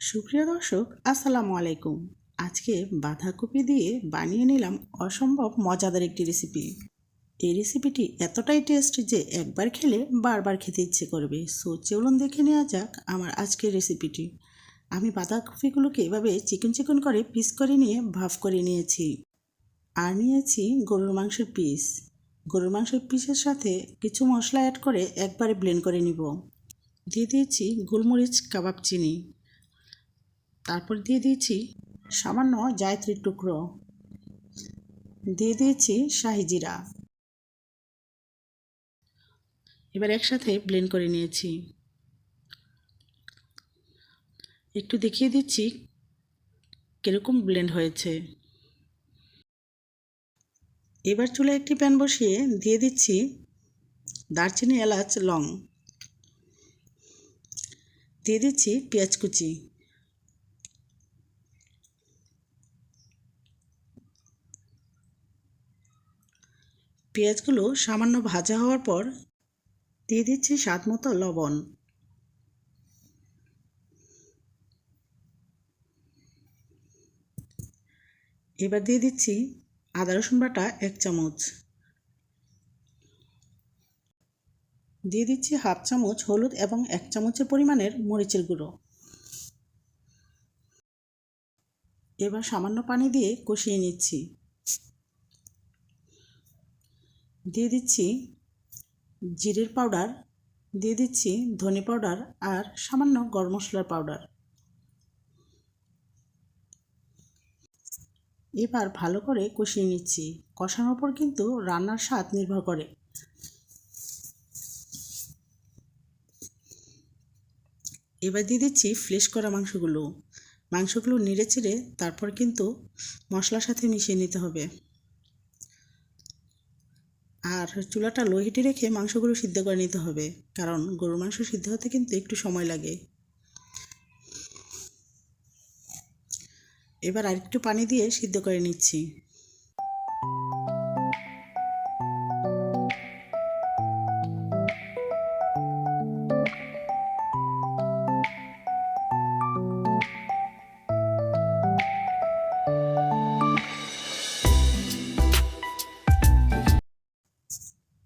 সুপ্রিয় দর্শক, আসসালামু আলাইকুম। আজকে বাঁধাকপি দিয়ে বানিয়ে নিলাম অসম্ভব মজাদার একটি রেসিপি এই রেসিপিটি এতটাই টেস্ট যে একবার খেলে বারবার খেতে ইচ্ছে করবে। সো চলুন দেখে নেওয়া যাক আমার আজকের রেসিপিটি আমি বাঁধাকপিগুলোকে এভাবে চিকন চিকন করে পিস করে নিয়ে ভাফ করে নিয়েছি। আর নিয়েছি গরুর মাংসের পিস গরুর মাংসের পিসের সাথে কিছু মশলা অ্যাড করে একবারে ব্লেন্ড করে নিব। দিয়ে দিয়েছি গোলমরিচ, কাবাব, চিনি। তারপর দিয়ে দিয়েছি সামান্য জায়ত্রীর টুকরো। দিয়ে দিয়েছি শাহি জিরা। এবার একসাথে ব্লেন্ড করে নিয়েছি। একটু দেখিয়ে দিচ্ছি কীরকম ব্লেন্ড হয়েছে। এবার চুলে একটি প্যান বসিয়ে দিয়ে দিচ্ছি দারচিনি এলাচ লং। দিয়ে দিচ্ছি পেঁয়াজ কুচি। পেঁয়াজগুলো সামান্য ভাজা হওয়ার পর দিয়ে দিচ্ছি স্বাদ মতো লবণ। এবার দিয়ে দিচ্ছি আদা রসুন বাটা এক চামচ। দিয়ে দিচ্ছি হাফ চামচ হলুদ এবং এক চামচের পরিমাণের মরিচের গুঁড়ো। এবার সামান্য পানি দিয়ে কষিয়ে নিচ্ছি। দিয়ে দিচ্ছি জিরের পাউডার, দিয়ে দিচ্ছি ধনে পাউডার আর সামান্য গরম মশলার পাউডার। এবার ভালো করে কষিয়ে নিচ্ছি। কষানোর পর কিন্তু রান্নার স্বাদ নির্ভর করে। এবার দিয়ে দিচ্ছি ফ্লেশ করা মাংসগুলো। মাংসগুলো নেড়ে চেড়ে তারপর কিন্তু মশলার সাথে মিশিয়ে নিতে হবে। আর চুলাটা লো হিটে রেখে মাংসগুলো সিদ্ধ করে নিতে হবে, কারণ গরুর মাংস সিদ্ধ হতে কিন্তু একটু সময় লাগে। এবার আরেকটু পানি দিয়ে সিদ্ধ করে নিচ্ছি।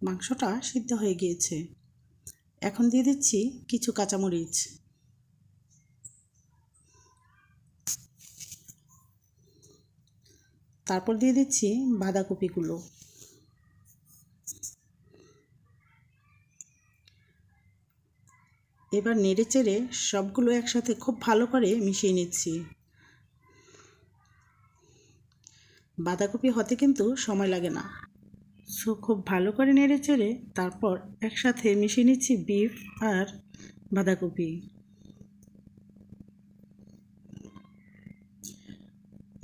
মাংসটা সিদ্ধ হয়ে গিয়েছে। এখন দিয়ে দিচ্ছি কিছু কাঁচামরিচ। তারপর দিয়ে দিচ্ছি বাঁধাকপিগুলো। এবার নেড়ে চেড়ে সবগুলো একসাথে খুব ভালো করে মিশিয়ে নিচ্ছি। বাঁধাকপি হতে কিন্তু সময় লাগে না। সো খুব ভালো করে নেড়ে চেড়ে তারপর একসাথে মিশিয়ে নিচ্ছি বিফ আর বাঁধাকপি।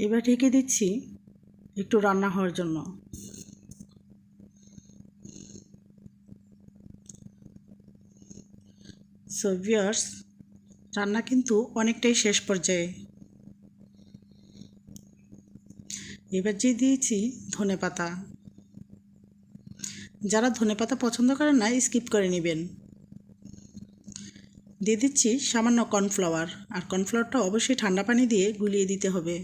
এবার ঢেকে দিচ্ছি একটু রান্না হওয়ার জন্য। সো ভিয়ার্স রান্না কিন্তু অনেকটাই শেষ পর্যায়ে। এবার যে দিয়েছি ধনে পাতা যারা ধনে পাতা পছন্দ করেন না স্কিপ করে নেবেন। দিয়ে দিচ্ছি সামান্য কর্নফ্লাওয়ার আর কর্নফ্লাওয়ারটা অবশ্যই ঠান্ডা পানি দিয়ে গুলিয়ে দিতে হবে।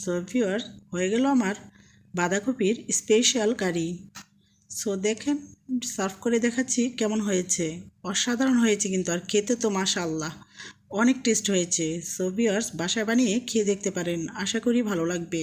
সো ভিওর হয়ে গেল আমার বাঁধাকপির স্পেশাল কারি সো দেখেন সার্ভ করে দেখাচ্ছি কেমন হয়েছে। অসাধারণ হয়েছে কিন্তু, আর খেতে তো মাশাল্লাহ অনেক টেস্ট হয়েছে। সো ভিওর্স বাসায় বানিয়ে খেয়ে দেখতে পারেন, আশা করি ভালো লাগবে।